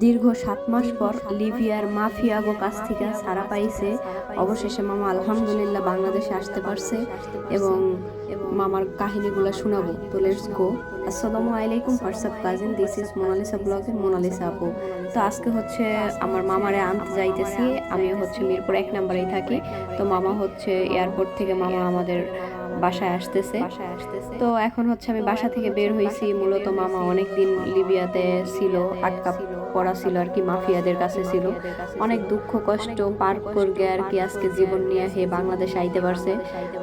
দীর্ঘ সাত মাস পর লিবিয়ার মাফিয়াগো কাছ থেকে ছাড়া পাইছে। অবশেষে মামা আলহামদুলিল্লাহ বাংলাদেশে আসতে পারছে এবং মামার কাহিনীগুলো শোনাবো। তো লেটস গো আসসালামু আলাইকুম WhatsApp cousin this is Monalisa ব্লগের মোনালিসা আপু। তো আজকে হচ্ছে আমার মামারে আনতে যাইতেছি। আমি হচ্ছে মিরপুর এক নাম্বারেই থাকি। তো মামা হচ্ছে এয়ারপোর্ট থেকে মামা আমাদের বাসায় আসতেছে। তো এখন হচ্ছে আমি বাসা থেকে বের হয়েছি মূলত মামা অনেক দিন লিবিয়াতে ছিল, আটকা পড়া ছিল আর কি মাফিয়াদের কাছে ছিল। অনেক দুঃখ, কষ্ট, পার করবে আর কি আজকে জীবন নিয়ে হে বাংলাদেশে আইতে পারছে।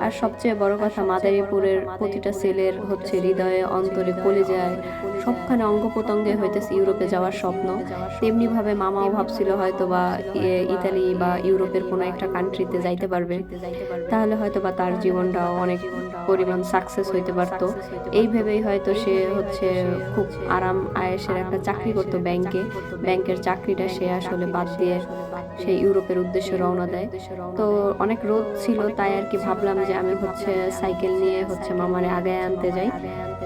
আর সবচেয়ে বড় কথা, মাদারীপুরের প্রতিটা ছেলের হচ্ছে হৃদয়ে, অন্তরে কলে যায় সবখানে অঙ্গ প্রত্যঙ্গে হইতেছে ইউরোপে যাওয়ার স্বপ্ন। তেমনি ভাবে মামাও ভাবছিল হয়তো বা ইতালি বা ইউরোপের কোনো একটা কান্ট্রিতে যাইতে পারবে। তাহলে হয়তো বা তার জীবনটাও অনেক পরিমাণ সাকসেস হইতে পারতো। এই ভেবেই হয়তো সে হচ্ছে খুব আরাম, আয়েসের একটা চাকরি করতো ব্যাংকে ব্যাংকের চাকরিটা সে আসলে বাদ দিয়ে সে ইউরোপের উদ্দেশ্যে রওনা দেয়। তো অনেক রোদ ছিল, তাই আর কি ভাবলাম যে আমি হচ্ছে সাইকেল নিয়ে হচ্ছে মামারে আগায় আনতে যাই।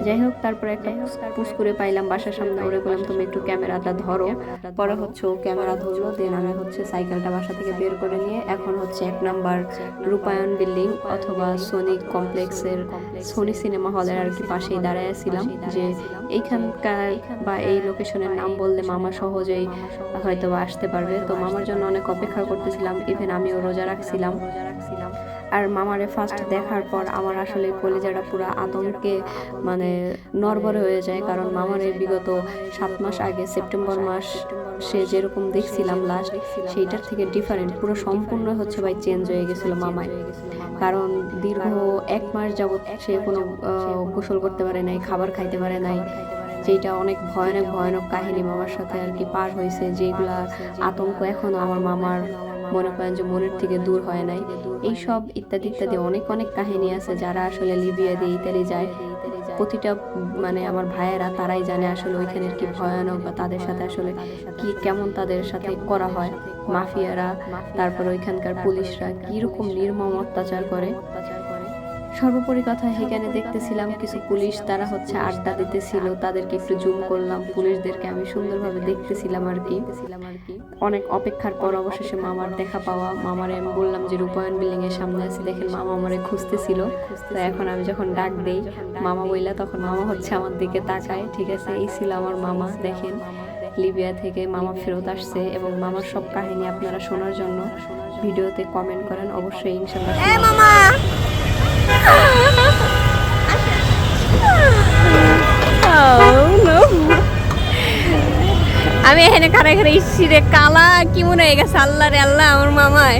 যাই হোক, তারপরে একটা পুশ করে পাইলাম বাসার সামনে, ওরে বললাম, তুমি একটু ক্যামেরাটা ধরো। পরে হচ্ছে ও ক্যামেরা ধরলো, দেন আমি হচ্ছে সাইকেলটা বাসা থেকে বের করে নিয়ে এখন হচ্ছে এক নাম্বার রূপায়ণ বিল্ডিং অথবা সোনিক কমপ্লেক্সের সোনি সিনেমা হলের আর কি পাশেই দাঁড়ায় ছিলাম। যে এইখানকার বা এই লোকেশনের নাম বললে মামা সহজেই হয়তো আসতে পারবে। তো মামার জন্য অনেক অপেক্ষা করতেছিলাম ইভেন আমিও রোজা রাখছিলাম। আর মামারে ফার্স্ট দেখার পর আমার আসলে কলেজাটা পুরো আতঙ্কে মানে নরবরে হয়ে যায়, কারণ মামারে বিগত সাত মাস আগে সেপ্টেম্বর মাস সে যেরকম দেখছিলাম লাস্ট সেইটার থেকে ডিফারেন্ট পুরো সম্পূর্ণ হচ্ছে ভাই চেঞ্জ হয়ে গেছিল মামায়। কারণ দীর্ঘ এক মাস যাবৎ সে কোনো গোসল করতে পারে নাই, খাবার খাইতে পারে নাই। যেটা অনেক ভয়ানক ভয়ানক কাহিনী মামার সাথে আর কি পার হয়েছে যেগুলা আতঙ্ক এখনও আমার মামার মনে করেন যে মনের থেকে দূর হয় নাই। এইসব ইত্যাদি ইত্যাদি অনেক অনেক কাহিনী আছে যারা আসলে লিবিয়া দিয়ে ইতালি যায়। প্রতিটা মানে আমার ভাইয়েরা তারাই জানে আসলে ওইখানের কি ভয়ানক বা তাদের সাথে আসলে কি, কেমন তাদের সাথে করা হয়। মাফিয়ারা, তারপর ওইখানকার পুলিশরা কীরকম নির্মম অত্যাচার করে। সর্বোপরি কথা এখানে দেখতেছিলাম কিছু পুলিশ তারা হচ্ছে আড্ডা দিতেছিল, তাদেরকে একটু জুম করলাম, পুলিশদেরকে আমি সুন্দরভাবে দেখতেছিলাম আর কি। অনেক অপেক্ষার পর অবশেষে মামার দেখা পাওয়া, মামারে আমি বললাম যে রূপায়ণ বিল্ডিং এর সামনে আছে, দেখেন মামা আমারে খুঁজতেছিল। তো এখন আমি যখন ডাক দেই, মামা বইলা তখন মামা হচ্ছে আমার দিকে তাকায়, ঠিক আছে, এই ছিল আমার মামা, দেখেন লিবিয়া থেকে মামা ফেরত আসছে এবং মামার সব কাহিনী আপনারা শোনার জন্য ভিডিওতে কমেন্ট করেন, অবশ্যই ইনশাল্লাহ মামা। আমি এখানে খারা খারা ইসিরে কালা, কি মনে হয়ে গেছে? আল্লাহ রে, আল্লাহ, আমার মামায়।